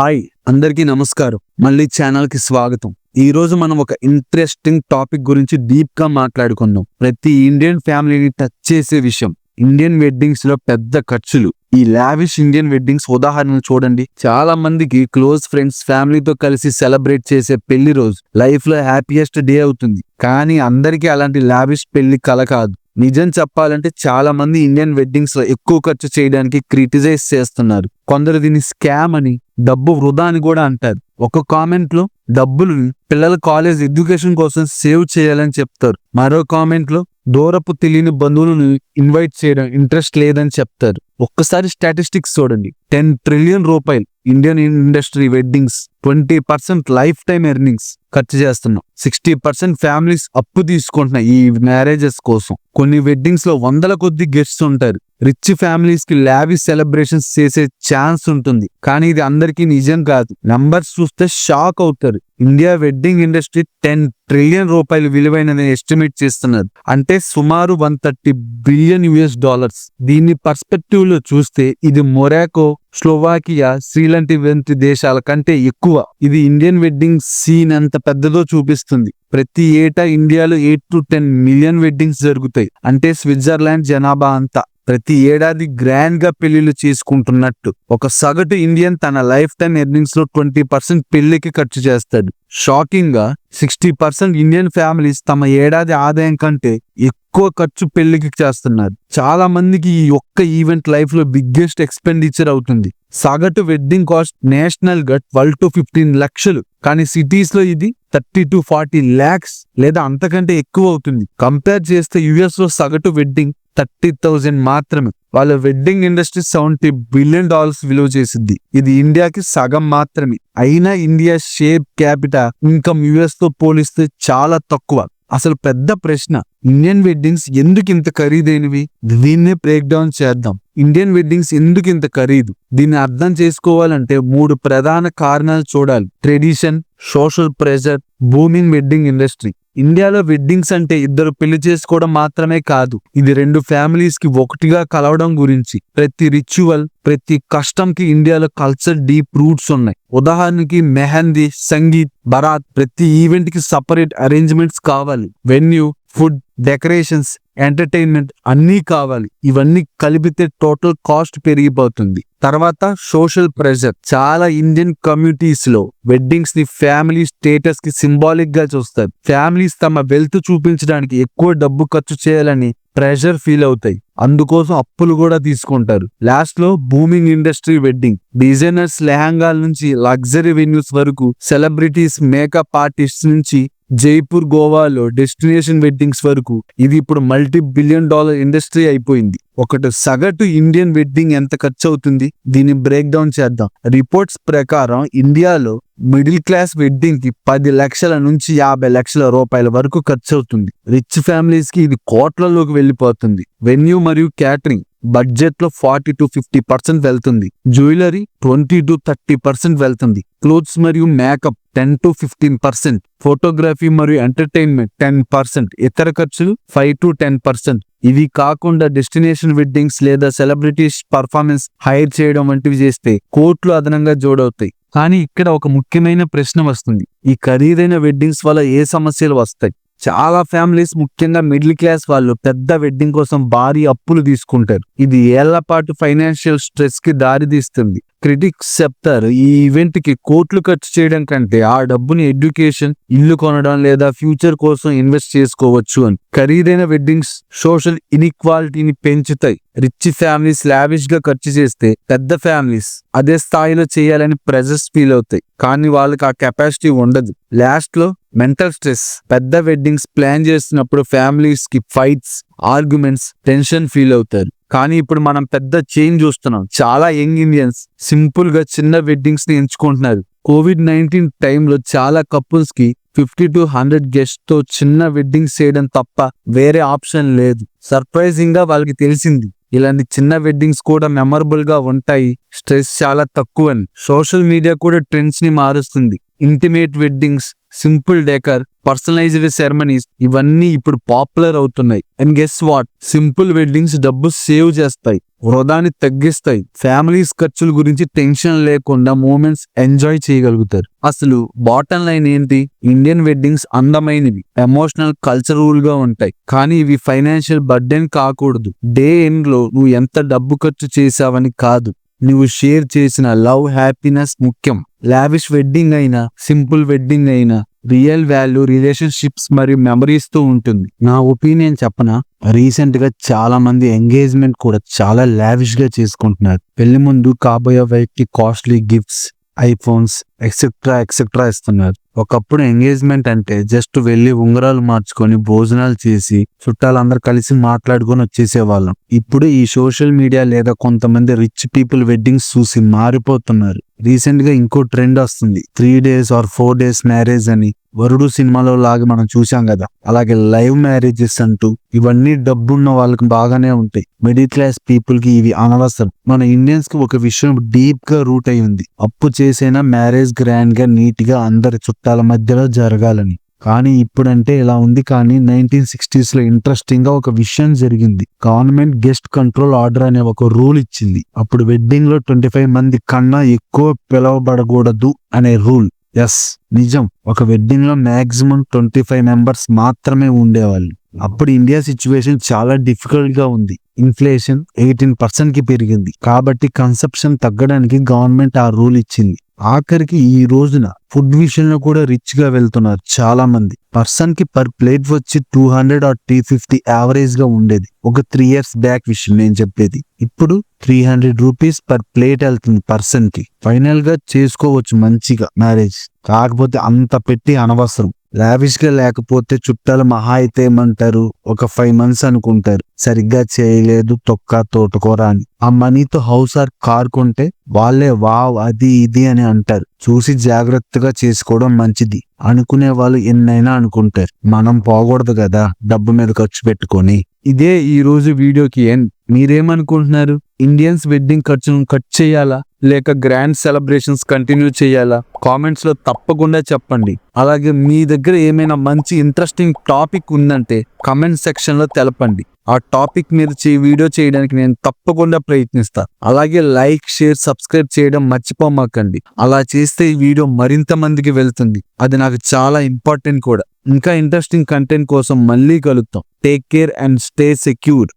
Hi అందరికీ నమస్కారం. మళ్ళీ ఛానల్కి స్వాగతం. ఈ రోజు మనం ఒక ఇంట్రెస్టింగ్ టాపిక్ గురించి డీప్గా మాట్లాడుకుందాం. ప్రతి ఇండియన్ ఫ్యామిలీని టచ్ చేసే విషయం. ఇండియన్ వెడ్డింగ్స్లో పెద్ద ఖర్చులు. ఈ లావిష్ ఇండియన్ వెడ్డింగ్స్ ఉదాహరణలు చూడండి. చాలా మందికి క్లోజ్ ఫ్రెండ్స్ ఫ్యామిలీతో కలిసి సెలబ్రేట్ చేసే పెళ్ళి రోజు లైఫ్లో హ్యాపీయెస్ట్ డే అవుతుంది. కానీ అందరికీ అలాంటి లావిష్ పెళ్ళి కల కాదు. నిజం చెప్పాలంటే చాలా మంది ఇండియన్ వెడ్డింగ్స్లో ఎక్కువ ఖర్చు చేయడానికి క్రిటిసైజ్ చేస్తున్నారు. కొందరు దీన్ని స్కామ్ అని డబ్బు వృధా అని కూడా అంటారు. ఒక కామెంట్లో డబ్బులు పిల్లల కాలేజ్ ఎడ్యుకేషన్ కోసం సేవ్ చేయాలని చెప్తారు. మరో కామెంట్లో దూరపు తెలియని బంధువులను ఇన్వైట్ చేయడం ఇంట్రెస్ట్ లేదని చెప్తారు. ఒక్కసారి స్టాటిస్టిక్స్ చూడండి. టెన్ ట్రిలియన్ రూపాయలు. Indian industry weddings. Twenty percent lifetime earnings. ఖర్చు చేస్తున్నాం. సిక్స్టీ పర్సెంట్ ఫ్యామిలీస్ అప్పు తీసుకుంటున్నాయి ఈ మ్యారేజెస్ కోసం. కొన్ని వెడ్డింగ్స్లో వందల కొద్ది గెస్ట్స్ ఉంటారు. రిచ్ ఫ్యామిలీస్కి లావిష్ సెలబ్రేషన్స్ చేసే ఛాన్స్ ఉంటుంది. కానీ ఇది అందరికీ నిజం కాదు. నంబర్స్ చూస్తే షాక్ అవుతారు. India wedding industry ten trillion రూపాయలు విలువైనదని ఎస్టిమేట్ చేస్తున్నారు. అంటే సుమారు one thirty billion US dollars. దీన్ని పర్స్పెక్టివ్లో చూస్తే ఇది మొరాకో స్లోవాకియా శ్రీలంక వంటి దేశాల కంటే ఎక్కువ. ఇది ఇండియన్ వెడ్డింగ్ సీన్ ఎంత పెద్దదో చూపిస్తుంది. ప్రతి ఏటా ఇండియాలో eight to ten million weddings జరుగుతాయి. అంటే స్విట్జర్లాండ్ జనాభా అంతా. ప్రతి ఏడాది గ్రాండ్గా పెళ్ళిళ్ళు చేసుకుంటున్నట్టు. ఒక సగటు ఇండియన్ తన లైఫ్ టైం ఎర్నింగ్స్లో ట్వంటీ పర్సెంట్ పెళ్ళికి ఖర్చు చేస్తాడు. షాకింగ్గా సిక్స్టీ పర్సెంట్ ఇండియన్ ఫ్యామిలీస్ తమ ఏడాది ఆదాయం కంటే ఎక్కువ ఖర్చు పెళ్ళికి చేస్తున్నారు. చాలా మందికి ఈ ఒక్క ఈవెంట్ లైఫ్లో బిగ్గెస్ట్ ఎక్స్పెండిచర్ అవుతుంది. సగటు వెడ్డింగ్ కాస్ట్ నేషనల్గా ట్వెల్వ్ టు ఫిఫ్టీన్ లక్షలు. కానీ సిటీస్లో ఇది థర్టీ టు ఫార్టీ ల్యాక్స్ లేదా అంతకంటే ఎక్కువ అవుతుంది. కంపేర్ చేస్తే యుఎస్లో సగటు వెడ్డింగ్ థర్టీ థౌజండ్ మాత్రమే. వాళ్ళ wedding industry seventy billion dollars విలువ చేసింది. ఇది ఇండియాకి సగం మాత్రమే. అయినా ఇండియా షేప్ క్యాపిటల్ ఇన్కమ్ యుఎస్తో పోలిస్తే చాలా తక్కువ. అసలు పెద్ద ప్రశ్న ఇండియన్ వెడ్డింగ్స్ ఎందుకు ఇంత ఖరీదైనవి? దీన్నే బ్రేక్ డౌన్ చేద్దాం. ఇండియన్ వెడ్డింగ్స్ ఎందుకు ఇంత ఖరీదు? దీన్ని అర్థం చేసుకోవాలంటే మూడు ప్రధాన కారణాలు చూడాలి. Tradition social pressure booming wedding industry. ఇండియాలో వెడ్డింగ్స్ అంటే ఇద్దరు పెళ్ళి చేసుకోవడం మాత్రమే కాదు ఇది రెండు ఫ్యామిలీస్కి ఒకటిగా కలవడం గురించి. ప్రతి రిచువల్ ప్రతి కష్టంకి ఇండియాలో కల్చర్ డీప్ రూట్స్ ఉన్నాయి. ఉదాహరణకి మెహందీ సంగీత్ బరాత్ ప్రతి ఈవెంట్కి సపరేట్ అరేంజ్మెంట్స్ కావాలి. వెన్యూ ఫుడ్ డెకరేషన్స్ ఎంటర్టైన్మెంట్ అన్నీ కావాలి. ఇవన్నీ కలిపితే టోటల్ కాస్ట్ పెరిగిపోతుంది. తర్వాత సోషల్ ప్రెషర్. చాలా ఇండియన్ కమ్యూనిటీస్లో వెడ్డింగ్స్ని ఫ్యామిలీ స్టేటస్కి సింబాలిక్గా చూస్తారు. ఫ్యామిలీస్ తమ వెల్త్ చూపించడానికి ఎక్కువ డబ్బు ఖర్చు చేయాలని ప్రెషర్ ఫీల్ అవుతాయి. అందుకోసం అప్పులు కూడా తీసుకుంటారు. లాస్ట్లో బూమింగ్ ఇండస్ట్రీ వెడ్డింగ్ డిజైనర్స్ లెహంగాల నుంచి లగ్జరీ వెన్యూస్ వరకు సెలబ్రిటీస్ మేకప్ ఆర్టిస్ట్ నుంచి జైపూర్ గోవాలో డెస్టినేషన్ వెడ్డింగ్స్ వరకు ఇది ఇప్పుడు మల్టీ బిలియన్ డాలర్ ఇండస్ట్రీ అయిపోయింది. ఒకటి సగటు ఇండియన్ వెడ్డింగ్ ఎంత ఖర్చు అవుతుంది దీన్ని బ్రేక్ డౌన్ చేద్దాం. రిపోర్ట్స్ ప్రకారం ఇండియాలో మిడిల్ క్లాస్ వెడ్డింగ్కి పది లక్షల నుంచి యాభై లక్షల రూపాయల వరకు ఖర్చు అవుతుంది రిచ్ ఫ్యామిలీస్కి ఇది కోట్లలోకి వెళ్ళిపోతుంది. వెన్యూ మరియు క్యాటరింగ్ బడ్జెట్లో ఫార్టీ టు ఫిఫ్టీ పర్సెంట్ వెళ్తుంది. Jewellery twenty to thirty percent వెళ్తుంది. క్లోత్స్ మరియు makeup ten to fifteen percent. Photography మరియు ఎంటర్టైన్మెంట్ టెన్ పర్సెంట్. ఇతర ఖర్చులు ఫైవ్ టు టెన్ పర్సెంట్. ఇవి కాకుండా డెస్టినేషన్ వెడ్డింగ్స్ లేదా సెలబ్రిటీస్ పర్ఫార్మెన్స్ హైర్ చేయడం వంటివి చేస్తే కోట్లు అదనంగా జోడవుతాయి. కానీ ఇక్కడ ఒక ముఖ్యమైన ప్రశ్న వస్తుంది. ఈ ఖరీదైన వెడ్డింగ్స్ వల్ల ఏ సమస్యలు వస్తాయి? చాలా ఫ్యామిలీస్ ముఖ్యంగా మిడిల్ క్లాస్ వాళ్ళు పెద్ద వెడ్డింగ్ కోసం భారీ అప్పులు తీసుకుంటారు. ఇది ఏళ్ళ పాటు ఫైనాన్షియల్ స్ట్రెస్కి దారి తీస్తుంది క్రిటిక్స్ చెప్తారు. ఈ ఈవెంట్కి కోట్లు ఖర్చు చేయడం కంటే ఆ డబ్బుని ఎడ్యుకేషన్ ఇల్లు కొనడం లేదా ఫ్యూచర్ కోసం ఇన్వెస్ట్ చేసుకోవచ్చు అని. ఖరీదైన వెడ్డింగ్స్ సోషల్ ఇన్ఈక్వాలిటీని పెంచుతాయి. రిచ్ ఫ్యామిలీస్ లావిష్గా ఖర్చు చేస్తే పెద్ద ఫ్యామిలీస్ అదే స్థాయిలో చేయాలని ప్రెజర్స్ ఫీల్ అవుతాయి. కానీ వాళ్ళకి ఆ కెపాసిటీ ఉండదు. లాస్ట్లో మెంటల్ స్ట్రెస్. పెద్ద వెడ్డింగ్స్ ప్లాన్ చేస్తున్నప్పుడు ఫ్యామిలీస్కి ఫైట్స్ ఆర్గ్యుమెంట్స్ టెన్షన్ ఫీల్ అవుతారు. కానీ ఇప్పుడు మనం పెద్ద చేంజ్ చూస్తున్నాం. చాలా యంగ్ ఇండియన్స్ సింపుల్గా చిన్న వెడ్డింగ్స్ని ఎంచుకుంటున్నారు. కోవిడ్ నైన్టీన్ టైంలో చాలా కపుల్స్కి ఫిఫ్టీ టు హండ్రెడ్ గెస్ట్తో చిన్న వెడ్డింగ్స్ చేయడం తప్ప వేరే ఆప్షన్ లేదు. సర్ప్రైజింగ్గా వాళ్ళకి తెలిసింది. ఇలాంటి చిన్న వెడ్డింగ్స్ కూడా మెమరబుల్గా ఉంటాయి. స్ట్రెస్ చాలా తక్కువ అని సోషల్ మీడియా కూడా ట్రెండ్స్ని మారుస్తుంది. Intimate weddings simple decor personalised ceremonies ఇవన్నీ ఇప్పుడు పాపులర్ అవుతున్నాయి. And guess what simple weddings డబ్బు సేవ్ చేస్తాయి వృధాని తగ్గిస్తాయి. ఫ్యామిలీస్ ఖర్చుల గురించి టెన్షన్ లేకుండా మూమెంట్స్ ఎంజాయ్ చేయగలుగుతారు. అసలు బాటం లైన్ ఏంటి? ఇండియన్ వెడ్డింగ్స్ అందమైనవి ఎమోషనల్ కల్చరల్గా ఉంటాయి. కానీ ఇవి ఫైనాన్షియల్ బర్డెన్ కాకూడదు. డే ఎండ్లో నువ్వు ఎంత డబ్బు ఖర్చు చేసావని కాదు. నువ్వు షేర్ చేసిన లవ్ హ్యాపీనెస్ ముఖ్యం. లావిష్ వెడ్డింగ్ అయినా సింపుల్ వెడ్డింగ్ అయినా రియల్ వాల్యూ రిలేషన్షిప్స్ మరియు మెమరీస్తో ఉంటుంది. నా ఒపీనియన్ చెప్పన? రీసెంట్గా చాలా మంది ఎంగేజ్మెంట్ కూడా చాలా లావిష్గా చేసుకుంటున్నారు. పెళ్ళి ముందు కాబోయే వైఫ్కి costly gifts iPhones etcetera etcetera ఇస్తున్నారు. ఒకప్పుడు ఎంగేజ్మెంట్ అంటే జస్ట్ వెళ్ళి ఉంగరాలు మార్చుకొని భోజనాలు చేసి చుట్టాలందరూ కలిసి మాట్లాడుకొని వచ్చేసేవాళ్ళం. ఇప్పుడు ఈ సోషల్ మీడియా లేదా కొంతమంది రిచ్ పీపుల్ వెడ్డింగ్స్ చూసి మారిపోతున్నారు. రీసెంట్గా ఇంకో ట్రెండ్ వస్తుంది. Three days or four days marriage అని వరుడు సినిమాలో లాగా మనం చూసాం కదా. అలాగే లైవ్ మ్యారేజెస్ అంటూ ఇవన్నీ డబ్బున్న వాళ్ళకి బాగానే ఉంటాయి. మిడిల్ క్లాస్ పీపుల్కి ఇవి అనవసరం. మన ఇండియన్స్కి ఒక విషయం డీప్గా రూట్ అయి ఉంది. అప్పు చేసైనా మ్యారేజ్ గ్రాండ్గా నీట్గా అందరి చుట్టాల మధ్యలో జరగాలని. కానీ ఇప్పుడంటే ఇలా ఉంది కానీ నైన్టీన్ సిక్స్టీస్లో ఇంట్రెస్టింగ్గా ఒక విషయం జరిగింది. గవర్నమెంట్ గెస్ట్ కంట్రోల్ ఆర్డర్ అనే ఒక రూల్ ఇచ్చింది. అప్పుడు వెడ్డింగ్లో ట్వంటీ ఫైవ్ మంది కన్నా ఎక్కువ పిలవబడకూడదు అనే రూల్. ఎస్ నిజం. ఒక వెడ్డింగ్లో మాక్సిమం ట్వంటీ ఫైవ్ మెంబర్స్ మాత్రమే ఉండేవాళ్ళు. అప్పుడు ఇండియా సిచ్యువేషన్ చాలా డిఫికల్ట్గా ఉంది. ఇన్ఫ్లేషన్ ఎయిటీన్ పర్సెంట్కి పెరిగింది. కాబట్టి కన్సప్షన్ తగ్గడానికి గవర్నమెంట్ ఆ రూల్ ఇచ్చింది. ఆఖరికి ఈ రోజున ఫుడ్ విషయంలో కూడా రిచ్గా వెళ్తున్నారు చాలా మంది పర్సన్కి పర్ ప్లేట్ వచ్చి two hundred or two fifty యావరేజ్గా ఉండేది. ఒక త్రీ ఇయర్స్ బ్యాక్ విషయం నేను చెప్పేది. ఇప్పుడు three hundred rupees per plate వెళ్తుంది పర్సన్కి ఫైనల్గా చేసుకోవచ్చు మంచిగా మ్యారేజ్. కాకపోతే అంత పెట్టి అనవసరం. లావిష్గా లేకపోతే చుట్టాలు మహా అయితే ఏమంటారు? ఒక ఫైవ్ మంత్స్ అనుకుంటారు. సరిగ్గా చేయలేదు తొక్క తోటకూర అని ఆ మనీతో హౌస్ ఆర్ కార్ కొంటే వాళ్ళే వావ్ అది ఇది అని అంటారు. చూసి జాగ్రత్తగా చేసుకోవడం మంచిది. అనుకునే వాళ్ళు ఎన్నైనా అనుకుంటారు. మనం పోకూడదు కదా డబ్బు మీద ఖర్చు పెట్టుకొని. ఇదే ఈ రోజు వీడియోకి ఏం మీరేమనుకుంటున్నారు? ఇండియన్స్ వెడ్డింగ్ ఖర్చును కట్ చేయాలా? లేక గ్రాండ్ సెలబ్రేషన్స్ కంటిన్యూ చేయాలా? కామెంట్స్లో తప్పకుండా చెప్పండి. అలాగే మీ దగ్గర ఏమైనా మంచి ఇంట్రెస్టింగ్ టాపిక్ ఉందంటే కమెంట్ సెక్షన్లో తెలపండి. ఆ టాపిక్ మీద చే వీడియో చేయడానికి నేను తప్పకుండా ప్రయత్నిస్తా. అలాగే లైక్ షేర్ సబ్స్క్రైబ్ చేయడం మర్చిపోమాకండి. అలా చేస్తే ఈ వీడియో మరింత మందికి వెళ్తుంది. అది నాకు చాలా ఇంపార్టెంట్ కూడా. ఇంకా ఇంట్రెస్టింగ్ కంటెంట్ కోసం మళ్ళీ కలుద్దాం. Take care and stay secure